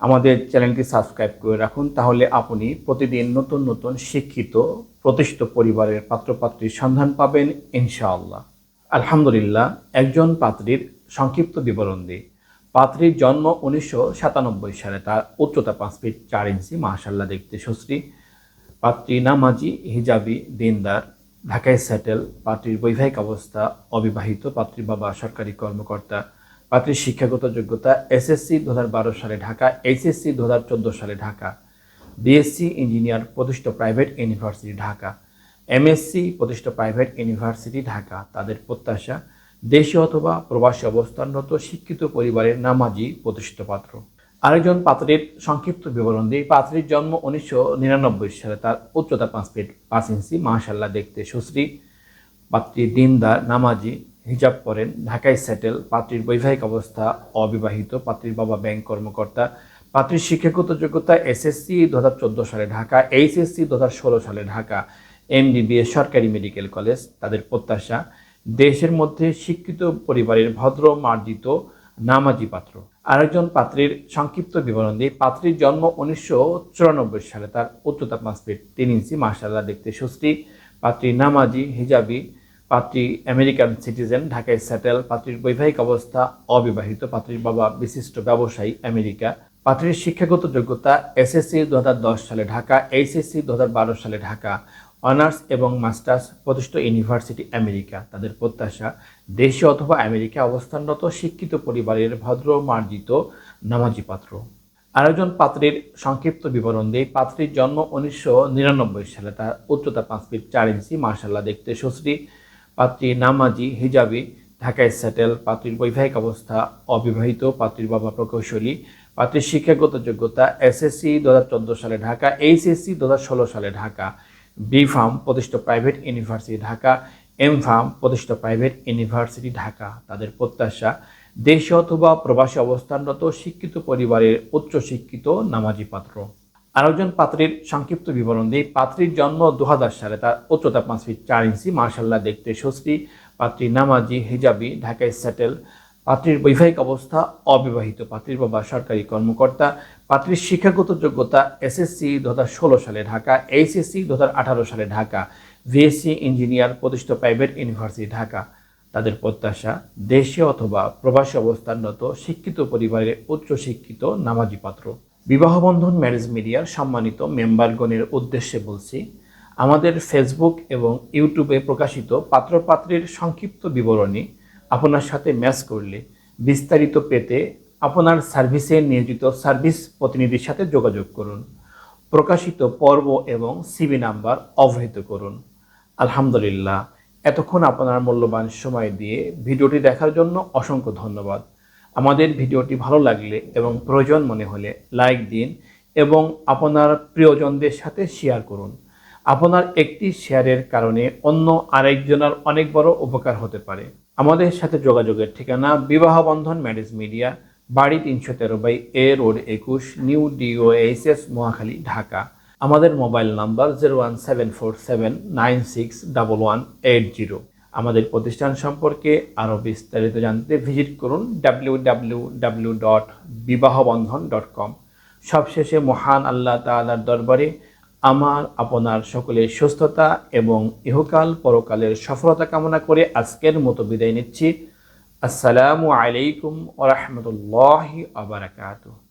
আমাদের চ্যানেলটি সাবস্ক্রাইব করে রাখুন, তাহলে আপনি প্রতিদিন নতুন নতুন শিক্ষিত, প্রতিষ্ঠিত পরিবারের পাত্রপাত্রীর সন্ধান পাবেন, ইনশাআল্লাহ। আলহামদুলিল্লাহ, একজন পাত্রীর সংক্ষিপ্ত বিবরণ দিই। পাত্রীর জন্ম উনিশশো সাতানব্বই সালে, তার উচ্চতা পাঁচ ফিট চার ইঞ্চি মাশাল্লাহ দেখতে সুশ্রী। পাত্রী নামাজি, হিজাবি, দিনদার, ঢাকায় সেটেল, পাত্রীর বৈবাহিক অবস্থা অবিবাহিত পাত্রীর বাবা সরকারি কর্মকর্তা পাত্রীর শিক্ষাগত যোগ্যতা এসএসসি দু সালে ঢাকা, এইচএসসি দু হাজার চোদ্দ সালে ঢাকা, বিএসসি ইঞ্জিনিয়ার প্রতিষ্ঠিত প্রাইভেট ইউনিভার্সিটি ঢাকা, এমএসসি প্রতিষ্ঠিত প্রাইভেট ইউনিভার্সিটি ঢাকা। তাদের প্রত্যাশা দেশে অথবা প্রবাসী অবস্থানরত শিক্ষিত পরিবারের নামাজি প্রতিষ্ঠিত পাত্র। আরেকজন পাত্রের সংক্ষিপ্ত বিবরণ দিয়ে পাত্রীর জন্ম উনিশশো নিরানব্বই সালে। তার উচ্চতা পাঁচ ফিট পাঁচ ইঞ্চি। মাশাল্লাহ দেখতে সুশ্রী। পাত্রী দিনদার, নামাজি। হিজাব পরেন, ঢাকায় সেটেল পাত্রীর বৈবাহিক অবস্থা অবিবাহিত, পাত্রীর বাবা ব্যাংক কর্মকর্তা, পাত্রীর শিক্ষাগত যোগ্যতা এসএসসি দু হাজার চোদ্দ সালে ঢাকা এইচএসসি দু হাজার ষোলো সালে ঢাকা এমবিবিএস সরকারি মেডিকেল কলেজ তাদের প্রত্যাশা, দেশের মধ্যে শিক্ষিত পরিবারের ভদ্র, মার্জিত, নামাজি পাত্র। আরেকজন পাত্রীর সংক্ষিপ্ত বিবরণ দিয়ে পাত্রীর জন্ম উনিশশো চুরানব্বই সালে, তার উচ্চতা পাঁচ ফিট তিন ইঞ্চি মাসাল্লাহ দেখতে সুশ্রী পাত্রী নামাজি, হিজাবি পাত্রী আমেরিকান সিটিজেন, ঢাকায় সেটেল পাত্রীর বৈবাহিক অবস্থা অবিবাহিত, পাত্রীর বাবা বিশিষ্ট ব্যবসায়ী আমেরিকা। পাত্রীর শিক্ষাগত যোগ্যতা এসএসসি দু হাজার দশ সালে ঢাকা, এইচএসসি দু হাজার বারো সালে ঢাকা। অনার্স এবং মাস্টার্স প্রতিষ্ঠিত ইউনিভার্সিটি আমেরিকা। তাদের প্রত্যাশা দেশে অথবা আমেরিকা অবস্থানরত শিক্ষিত পরিবারের ভদ্র, মার্জিত নামাজি পাত্র আরেকজন পাত্রীর সংক্ষিপ্ত বিবরণ দিয়ে পাত্রীর জন্ম উনিশশো নিরানব্বই সালে। তার উচ্চতা পাঁচ ফিট চার ইঞ্চি মার্শাল্লাহ দেখতে সুশ্রী। পাত্রী নামাজি, হিজাবি, ঢাকায় সেটেল পাত্রীর বৈবাহিক অবস্থা, অবিবাহিত, পাত্রীর বাবা প্রকৌশলী, পাত্রীর শিক্ষাগত যোগ্যতা এসএসসি দু হাজার চোদ্দ সালে ঢাকা এইচএসসি দু সালে ঢাকা বি ফার্ম প্রতিষ্ঠিত private university Dhaka M pharm প্রতিষ্ঠিত প্রাইভেট ইউনিভার্সিটি ঢাকা। তাদের প্রত্যাশা, দেশে অথবা প্রবাসী অবস্থানরত শিক্ষিত পরিবারের উচ্চ শিক্ষিত নামাজি পাত্র। আরেকজন পাত্রীর সংক্ষিপ্ত বিবরণ দিই। পাত্রীর জন্ম দু হাজার সালে, তার উচ্চতা পাঁচ ফিট চার ইঞ্চি। মার্শাল্লাহ দেখতে সুশ্রী পাত্রী নামাজি, হিজাবি, ঢাকায় সেটেল পাত্রীর বৈবাহিক অবস্থা অবিবাহিত। পাত্রীর বাবা সরকারি কর্মকর্তা। পাত্রীর শিক্ষাগত যোগ্যতা এসএসসি দু ষোলো সালে ঢাকা, এইচএসসি দু আঠারো সালে ঢাকা, ভিএসসি ইঞ্জিনিয়ার প্রতিষ্ঠিত প্রাইভেট ইউনিভার্সিটি ঢাকা। তাদের প্রত্যাশা দেশে অথবা প্রবাসী অবস্থানরত শিক্ষিত পরিবারের উচ্চ শিক্ষিত নামাজি পাত্র। বিবাহবন্ধন ম্যারেজ মিডিয়ার সম্মানিত মেম্বারগণের উদ্দেশ্যে বলছি, আমাদের ফেসবুক এবং ইউটিউবে প্রকাশিত পাত্রপাত্রীর সংক্ষিপ্ত বিবরণী আপনার সাথে ম্যাচ করলে বিস্তারিত পেতে আপনার সার্ভিসে নিয়োজিত সার্ভিস প্রতিনিধির সাথে যোগাযোগ করুন। প্রকাশিত পর্ব এবং সিবি নাম্বার অবহিত করুন। আলহামদুলিল্লাহ। এতক্ষণ আপনার মূল্যবান সময় দিয়ে ভিডিওটি দেখার জন্য অসংখ্য ধন্যবাদ। আমাদের ভিডিওটি ভালো লাগলে এবং প্রয়োজন মনে হলে লাইক দিন এবং আপনার প্রিয়জনদের সাথে শেয়ার করুন। আপনার একটি শেয়ারের কারণে অন্য আরেকজনের অনেক বড় উপকার হতে পারে। আমাদের সাথে যোগাযোগের ঠিকানা বিবাহ বন্ধন ম্যারেজ মিডিয়া, বাড়ি তিনশো তেরো বাই এ রোড একুশ, new D O H S Mohakhali Dhaka. আমাদের mobile number zero one seven four seven nine six double one eight zero. আমাদের প্রতিষ্ঠান সম্পর্কে আরও বিস্তারিত জানতে ভিজিট করুন W W W dot dot com সবশেষে মহান আল্লাহ তালার দরবারে আমার, আপনার সকলের সুস্থতা এবং ইহকাল পরকালের সফলতা কামনা করে আজকের মতো বিদায় নিচ্ছি। আসসালামু আলাইকুম ওরহমতুল্লাহ আবরাকাতুহ